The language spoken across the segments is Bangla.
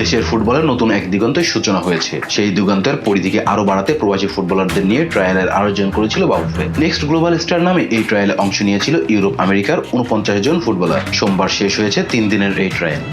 দেশের ফুটবলের নতুন এক দিগন্তের সূচনা হয়েছে। সেই দিগন্তের পরিধিকে আরও বাড়াতে প্রবাসী ফুটবলারদের নিয়ে ট্রায়ালের আয়োজন করেছিল বাফুফে নেক্সট গ্লোবাল স্টার নামে এই ট্রায়ালে অংশ নিয়েছিল ইউরোপ আমেরিকার উনপঞ্চাশ জন ফুটবলার। সোমবার শেষ হয়েছে তিন দিনের এই ট্রায়াল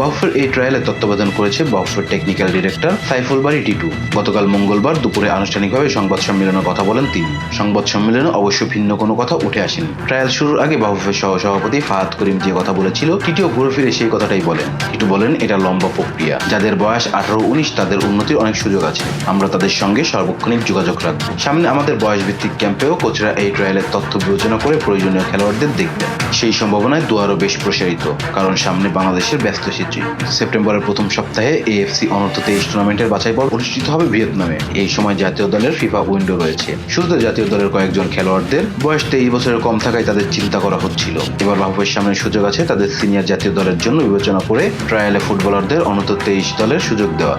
বাফের এই ট্রায়ালে তত্ত্বাবধান করেছে বাফের টেকনিক্যাল ডিরেক্টর সাইফুল বাড়ি টিটু গতকাল মঙ্গলবার দুপুরে আনুষ্ঠানিকভাবে সংবাদ সম্মেলনে কথা বলেন তিনি। সংবাদ সম্মেলনে অবশ্য ভিন্ন কোনো কথা উঠে আসেনি। ট্রায়াল শুরুর আগে বাফের সহ সভাপতি ফাহাদ করিম যে কথা বলেছিল টিটিও ঘুরে ফিরে সেই কথাটাই বলেন। টিটু বলেন, এটা লম্বা প্রক্রিয়া। যাদের বয়স আঠারো উনিশ, তাদের উন্নতির অনেক সুযোগ আছে। আমরা তাদের সঙ্গে সার্বক্ষণিক যোগাযোগ রাখব। সামনে আমাদের বয়স ভিত্তিক ক্যাম্পেও কোচরা এই ট্রায়ালের তথ্য বিবেচনা করে প্রয়োজনীয় খেলোয়াড়দের দেখবেন। সেই সম্ভাবনায় দুয়ারও বেশ প্রসারিত, কারণ সামনে বাংলাদেশের ব্যস্ত সূচি সেপ্টেম্বরের প্রথম সপ্তাহে এএফসি অনর্থ তেইশ টুর্নামেন্টের বাছাই পর অনুষ্ঠিত হবে ভিয়েতনামে। এই সময় জাতীয় দলের ফিফা উইন্ডো রয়েছে। শুরুতে জাতীয় দলের কয়েকজন খেলোয়াড়দের বয়স তেইশ বছরের কম থাকায় তাদের চিন্তা করা হচ্ছিল। এবার মাহবুবের সামনে সুযোগ আছে তাদের সিনিয়র জাতীয় দলের জন্য বিবেচনা করে ট্রায়ালে ফুটবলারদের অনর্থ তেইশ দলের সুযোগ দেওয়া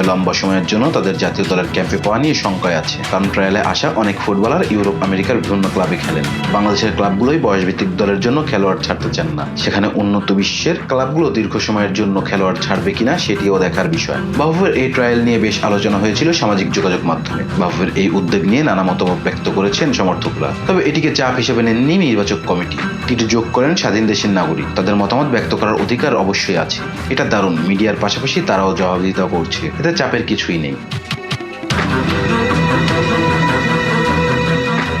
তবে লম্বা সময়ের জন্য তাদের জাতীয় দলের ক্যাম্পে পাওয়া নিয়ে শঙ্কায় আছে। কারণ ট্রায়ালে আসা অনেক ফুটবলার ইউরোপ, আমেরিকার বিভিন্ন ক্লাবে খেলেন। বাংলাদেশের ক্লাবগুলোই বয়সভিত্তিক দলের জন্য খেলোয়াড় ছাড়তে চান না। সেখানে উন্নত বিশ্বের ক্লাবগুলো দীর্ঘ সময়ের জন্য খেলোয়াড় ছাড়বে কিনা সেটিও দেখার বিষয়। বাফুফের এই ট্রায়াল নিয়ে বেশ আলোচনা হয়েছিল সামাজিক যোগাযোগ মাধ্যমে। বাফুফের এই উদ্যোগ নিয়ে নানা মতামত ব্যক্ত করেছেন সমর্থকরা। তবে এটিকে চাপ হিসেবে নেননি নির্বাচক কমিটি। টিটু যোগ করেন স্বাধীন দেশের নাগরিক। তাদের মতামত ব্যক্ত করার অধিকার অবশ্যই আছে। এটা দারুণ। মিডিয়ার পাশাপাশি তারাও জবাবদিহিতা করছে। এতে চাপের কিছুই নেই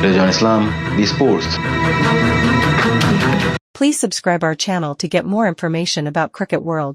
Rezan Islam B sports Please subscribe our channel to get more information about Cricket World.